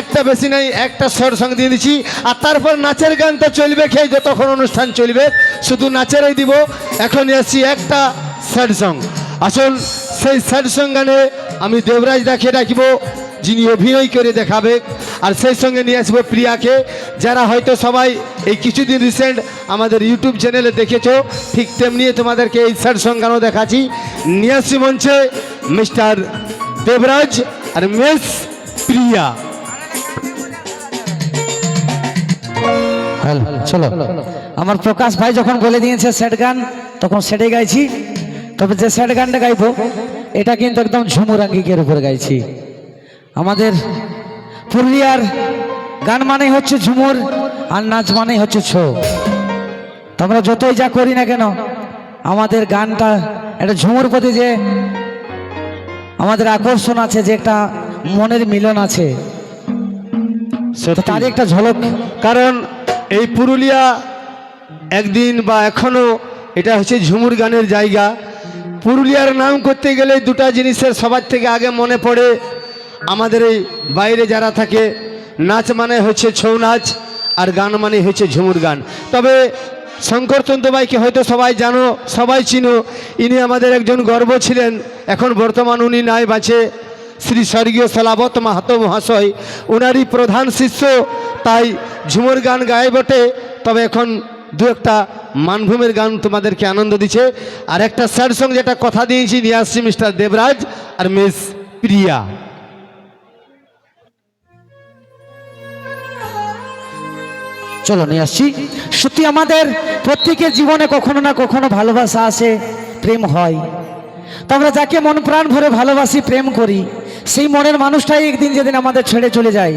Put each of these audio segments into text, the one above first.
একটা বেশি নাই, একটা স্বর সঙ্গে দিয়ে দিচ্ছি। আর তারপর নাচের গান তো চলবে, খেয়ে যতক্ষণ অনুষ্ঠান চলবে। শুধু নাচেরই দিব এখন আসছি একটা স্যাড সং। আসল সেই স্যাড সং গানে আমি দেবরাজ দাকে ডাকিব, যিনি অভিনয় করে দেখাবে। আর সেই সঙ্গে নিয়ে আসব প্রিয়াকে, যারা হয়তো সবাই এই কিছুদিন রিসেন্ট আমাদের ইউটিউব চ্যানেলে দেখেছ, ঠিক তেমনি তোমাদেরকে এই স্যাড সং গানও দেখাচ্ছি। নিয়ে আসছি মঞ্চে মিস্টার দেবরাজ আর মিস প্রিয়া। চলো আমার প্রকাশ ভাই যখন বলে দিয়েছে সেট গান তখন সেটে গাইছি। তবে যে সেট গানটা গাইবো এটা কিন্তু একদম ঝুমুর আঙ্গিকের উপর গাইছি। আমাদের পুরুলিয়ার গান মানে হচ্ছে ঝুমুর আর নাচ মানে হচ্ছে ছো। তোমরা যতই যা করি না কেন আমাদের গানটা একটা ঝুমুর প্রতি যে আমাদের আকর্ষণ আছে যে একটা মনের মিলন আছে তারই একটা ঝলক। কারণ এই পুরুলিয়া একদিন বা এখনও এটা হচ্ছে ঝুমুর গানের জায়গা। পুরুলিয়ার নাম করতে গেলে দুটা জিনিসের সবার থেকে আগে মনে পড়ে। আমাদের এই বাইরে যারা থাকে, নাচ মানে হচ্ছে ছৌ নাচ আর গান মানে হচ্ছে ঝুমুর গান। তবে শঙ্কর চন্দ্রবাইকে হয়তো সবাই জানো, সবাই চিনো। ইনি আমাদের একজন গর্ব ছিলেন। এখন বর্তমান উনি নাই বাঁচে শ্রী স্বর্গীয় সালাবত মাহাতো মহাশয় ওনারই প্রধান শিষ্য, তাই ঝুমুর গান গায়ে বটে। তবে এখন দু একটা মানভূমের গান তোমাদেরকে আনন্দ দিচ্ছে। আর একটা স্যাড সং যেটা কথা দিয়েছি, নিয়ে আসছি মিস্টার দেবরাজ আর মিস প্রিয়া। চলো, নিয়ে আসছি। সত্যি আমাদের প্রত্যেকের জীবনে কখনো না কখনো ভালোবাসা আসে, প্রেম হয়। তো আমরা যাকে মন প্রাণ ভরে ভালোবাসি, প্রেম করি। সেই মনের মানুষটাই একদিন যেদিন আমাদের ছেড়ে চলে যায়,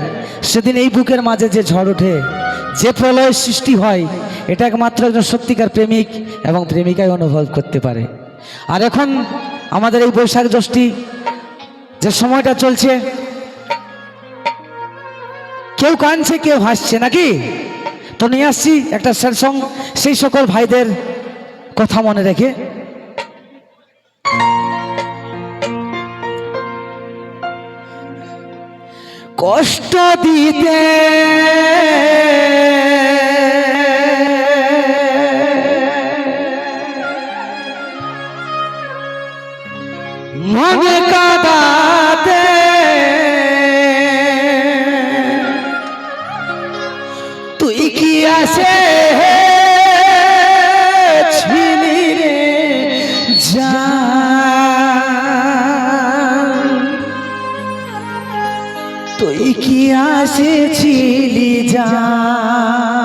সেদিন এই বুকের মাঝে যে ঝড় ওঠে, যে প্রলয়ের সৃষ্টি হয়, এটা একমাত্র একজন সত্যিকার প্রেমিক এবং প্রেমিকাই অনুভব করতে পারে। আর এখন আমাদের এই বৈশাখ জ্যৈষ্ঠী যে সময়টা চলছে, কেউ কাঁদছে, কেউ হাসছে নাকি? তো নিয়ে আসছি একটা স্যার সং, সেই সকল ভাইদের কথা মনে রেখে। কষ্ট দিতে। কি আসেছিলি জান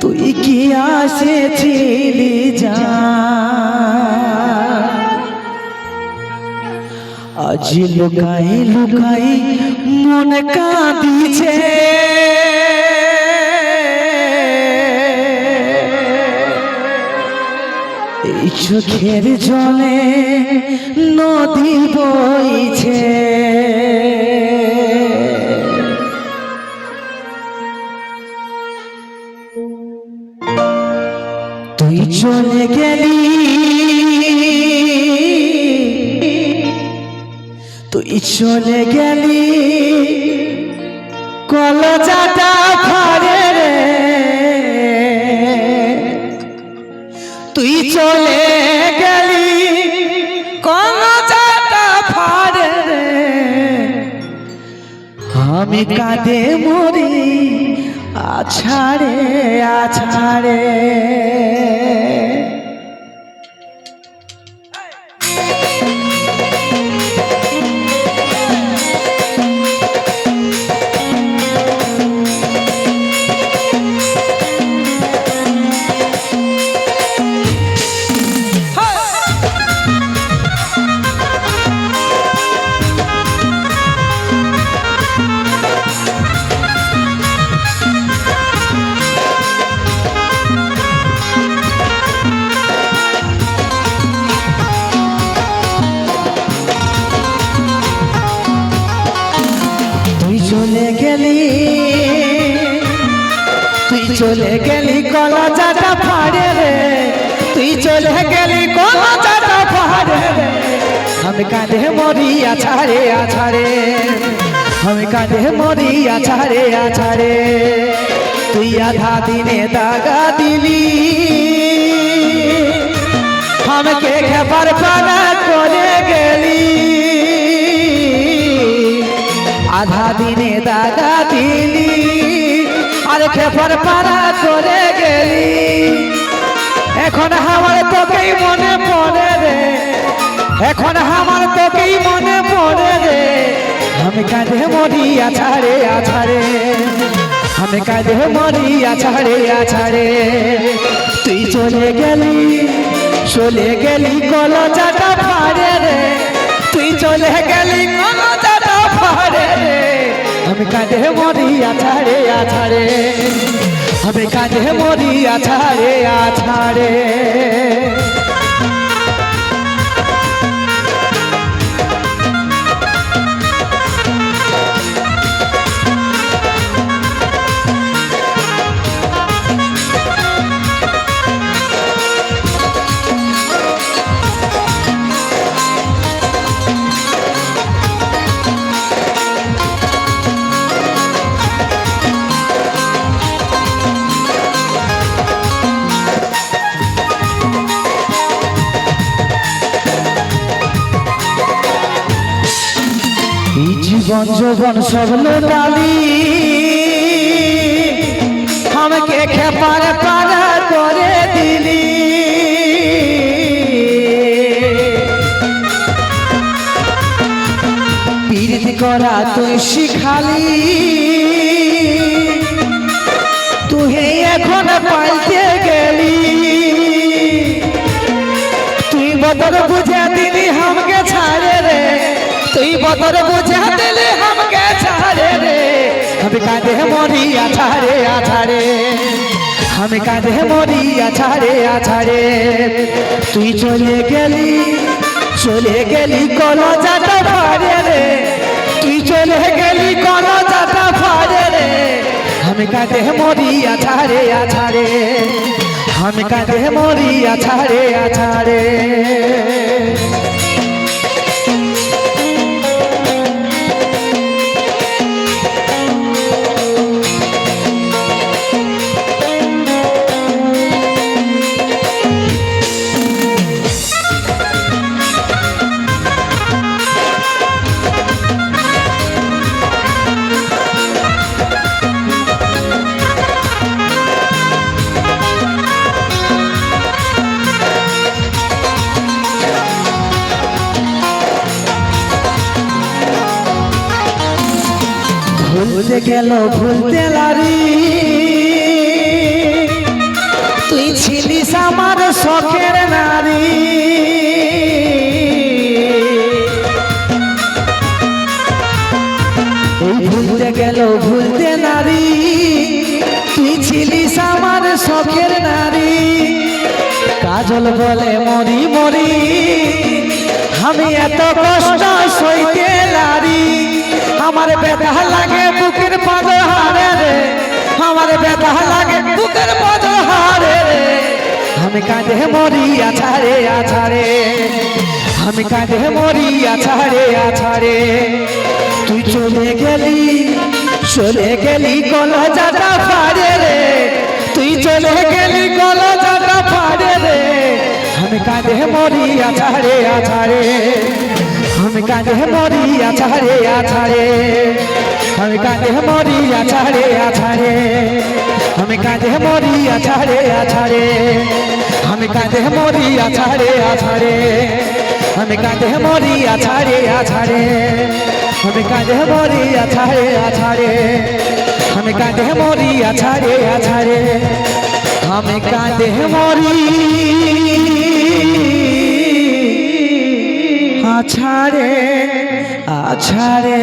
তুই কি আসেছিলি জান আজ লুকাই লুকাই মন কাঁদিছে চোখের জলে নদী বইছে। তুই চলে গেলি তুই চলে গেলি কলজাটা তুই চলে গেলি। কলজাটা ফারে আমি কাঁদে মরি আছাড়ে আছাড়ে। চলে গেলি কলা চাটা ফাড়ে রে। তুই চলে গেলি কলা চাটা ফাড়ে রে। আমি কাঁদে মরি আছাড়ে আছাড়ে। আমি কাঁদে মরি আছাড়ে আছাড়ে। তুই আধা দিনে দাগা দিলি। আমাকে খেপার পানা করে গেলি। আধা দিনে দাদা দিলি। খেপার পানা করে গেলি। এখন আমার তোকেই মনে পড়ে রে। এখন আমার তোকেই মনে পড়ে রে। আমি কাঁধে মরি আছাড়ে আছাড়ে। আমি কাঁধে মরি আছাড়ে আছাড়ে। তুই চলে গেলি চলে গেলি কলজাটা আমি কাঁদে মরিয়া ছাড়ে আছাড়ে আমি কাঁদে মরিয়া ছাড়ে আছাড়ে জীবন যৌবন সব ডালি আমাকে খেপার পারা করে দিলি। পীড়িত করা তুই শিখালি। তুই এখন পাইতে গেলি। তুই বদল বুঝে দিলি আমাকে ছাড়ে রে। তুই বদল কাঁদে আমাকে ছাড়ে রে। আমি কাঁদে মরি আছাড়ে আছাড়ে। আমি কাঁদে মরি আছাড়ে আছাড়ে। তুই চলে গেলি চলে গেলি কোনো যাতা ফারে রে। তুই চলে গেলি কোনো যাতা ফারে রে। আমি কাঁদে মরি আছাড়ে আছাড়ে। আমি কাঁদে মরি আছাড়ে আছাড়ে। ভুলতে গেল ভুলতে লারি তুই ছিলিস আমার শখের নারী। ভুলতে গেল ভুলতে নারী তুই ছিলিস আমার শখের নারী। কাজল বলে, মরি মরি, আমি এত কষ্ট সইতে লারি। আমার ব্যথা লাগে বুকের পাদহারে রে। আমার ব্যথা লাগে বুকের পাদহারে রে। আমি কাঁধে মরি আছাড়ে আছাড়ে। আমি কাঁধে মরি আছাড়ে আছাড়ে। তুই চলে গেলি চলে গেলি কলজাটা ফাড়ে রে। তুই চলে গেলি কলজাটা ফাড়ে রে। আমি কাঁধে মরি আছাড়ে আছাড়ে। हम कांदे मोरिया छारे आछारे हम कांदे मोरिया छारे आछारे हम कांदे मोरिया छारे आछारे हम कांदे मोरिया छारे आछारे हम कांदे मोरिया छारे आछारे हम कांदे मोरिया छारे आछारे हम कांदे मोरिया छारे आछारे हम कांदे मोरी আছারে আছারে